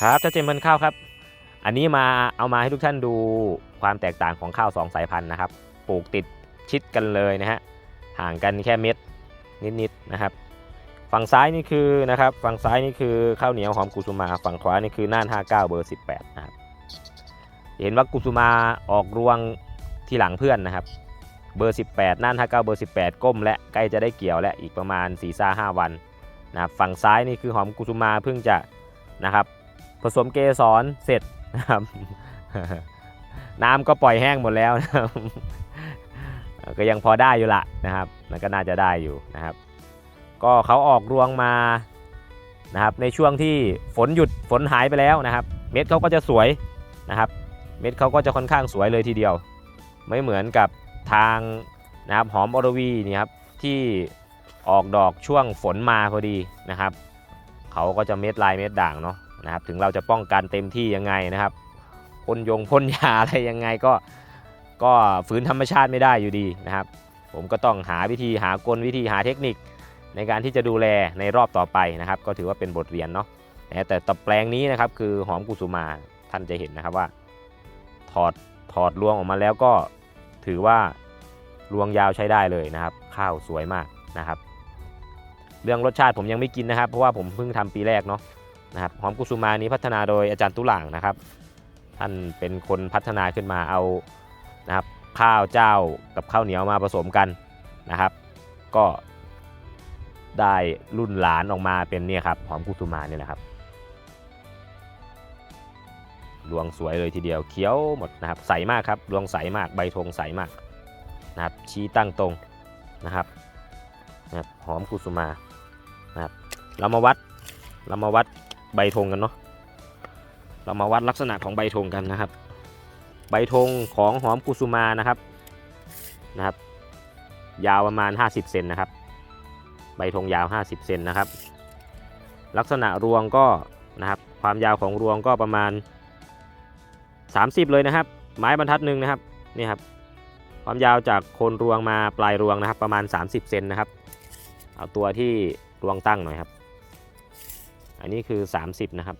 ครับชัดเจนพันข้าวครับ อันนี้มาเอามาให้ทุกท่านดูความแตกต่างของข้าวสองสายพันธุ์นะครับ ปลูกติดชิดกันเลยนะฮะ ห่างกันแค่เม็ดนิดๆนะครับ ฝั่งซ้ายนี่คือนะครับ ฝั่งซ้ายนี่คือข้าวเหนียวหอมกุสุมา ฝั่งขวานี่คือน่าน 59 เบอร์ 18 นะครับ เห็นว่ากุสุมาออกรวงที่หลังเพื่อนนะครับ เบอร์ 18 น่าน 59 เบอร์ 18 ก้ม และใกล้จะได้เกี่ยวและอีกประมาณ4ซ่าวันนะครับ ฝั่งซ้ายนี่คือหอมกุสุมาเพิ่งจะนะครับ ผสมเกสรเสร็จนะครับ น้ำก็ปล่อยแห้งหมดแล้วนะครับ ก็ยังพอได้อยู่ละนะครับมันก็น่าจะได้อยู่นะครับ ก็เขาออกรวงมานะครับ ในช่วงที่ฝนหยุดฝนหายไปแล้วนะครับ เม็ดเขาก็จะสวยนะครับ เม็ดเขาก็จะค่อนข้างสวยเลยทีเดียว ไม่เหมือนกับทางนะครับหอมอรวีนี่ครับที่ออกดอกช่วงฝนมาพอดีนะครับ เขาก็จะเม็ดลายเม็ดด่างเนาะ นะครับถึงเราจะป้องกันเต็มที่ยังไงนะครับพ่นยงพ่นยาอะไรยังไงก็ก็ฝืนธรรมชาติไม่ได้อยู่ดีนะครับ ผมก็ต้องหาวิธีหากลวิธีหาเทคนิคในการที่จะดูแลในรอบต่อไปนะครับ ก็ถือว่าเป็นบทเรียนเนาะแต่ตะแปลงนี้นะครับคือหอมกุสุมาท่านจะเห็นนะครับว่า ถอดถอดรวงออกมาแล้วก็ถือว่ารวงยาวใช้ได้เลยนะครับ ข้าวสวยมากนะครับ เรื่องรสชาติผมยังไม่กินนะครับ เพราะว่าผมเพิ่งทำปีแรกเนาะ นะครับหอมกุสุมานี้พัฒนาโดยอาจารย์ตุหลังนะครับ ท่านเป็นคนพัฒนาขึ้นมาเอานะครับข้าวเจ้ากับข้าวเหนียวมาผสมกันนะครับ ก็ได้รุ่นหลานออกมาเป็นเนี่ยครับหอมกุสุมาเนี่ยแหละครับรวงสวยเลยทีเดียวเขียวหมดนะครับใสมากครับรวงใสมากใบธงใสมากนะครับชี้ตั้งตรงนะครับนะครับหอมกุสุมานะครับเรามาวัดเรามาวัด ใบธงกันเนาะเรามาวัดลักษณะของใบธงกันนะครับ ใบธงของหอมกุสุมานะครับนะครับ ยาวประมาณ 50เซนนะครับ ใบธงยาว 50เซนนะครับ ลักษณะรวงก็นะครับ ความยาวของรวงก็ประมาณ 30 เลยนะครับ ไม้บรรทัดหนึ่งนะครับนี่ครับความยาวจากโคนรวงมาปลายรวงนะครับ ประมาณ 30เซนนะครับ เอาตัวที่รวงตั้งหน่อยครับ อันนี้คือ 30 นะครับ